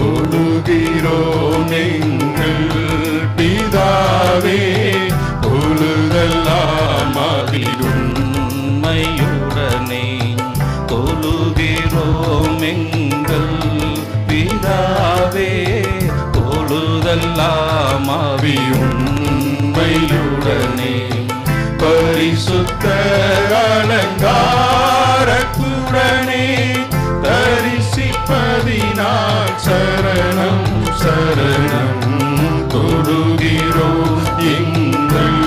தொழுகிறோம் எங்கள் பிதாவே தொழுதெல்லாம் உண்மையுடனே தொழுகிறோம் எங்கள் பிதாவே தொழுதெல்லாம் உண்மையுடனே பரிசுத்த அலங்காரத்துடனே சரணம் தொழுகிறோம் எங்கள்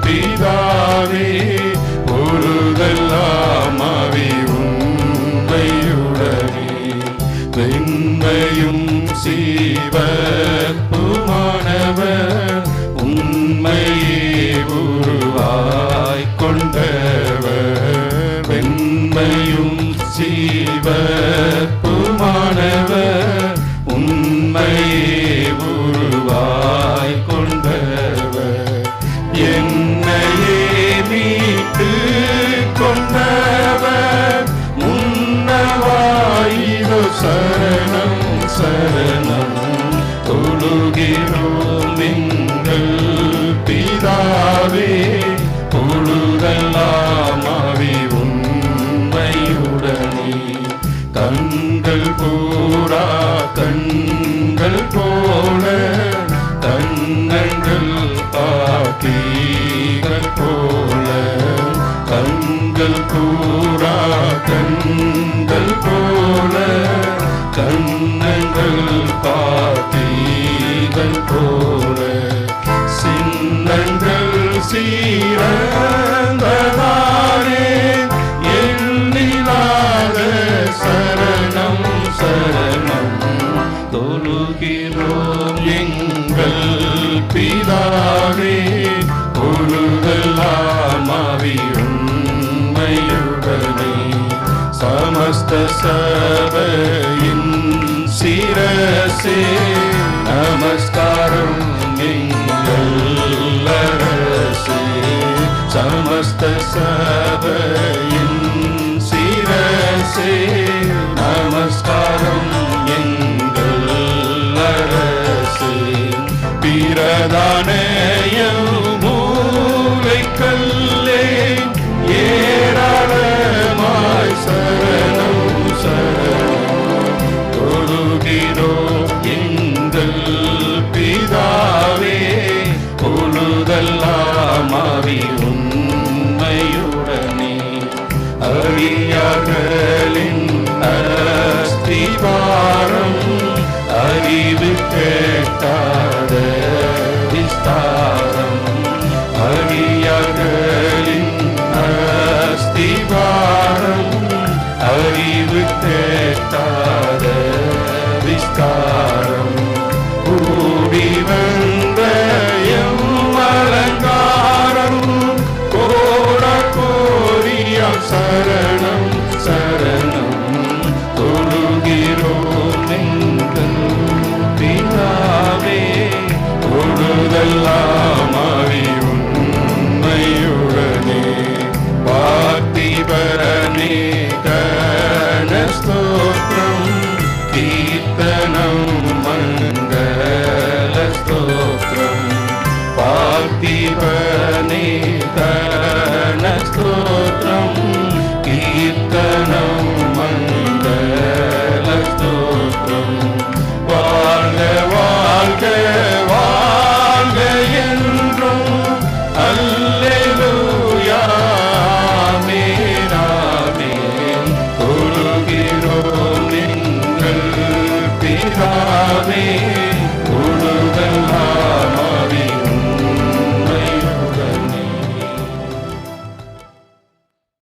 பிதாவே பொழுதெல்லாம் உண்மையுடனே. வெண்மையும் தொழுகிறோம் எங்கள் பாத்தீகள் போல சின்னங்கள் சீரந்ததானே எண்ணிலாத சரணம் சரணம் தொழுகிறோம் எங்கள் பிதாவே. பொழுதெல்லாம் சமஸ்த சபையின் சிரசே நமஸ்காரம் எங்கள் சமஸ்த சபையின் சிரசே நமஸ்காரம் எங்கள் அரசே பிரதானயம் அழியார்களின் அஸ்திவாரம் அறிவு கேட்டார். பார்த்திபரனே கணஸ்தோத்திரம் கீர்த்தனம் மங்கள ஸ்தோத்திரம். பார்த்திப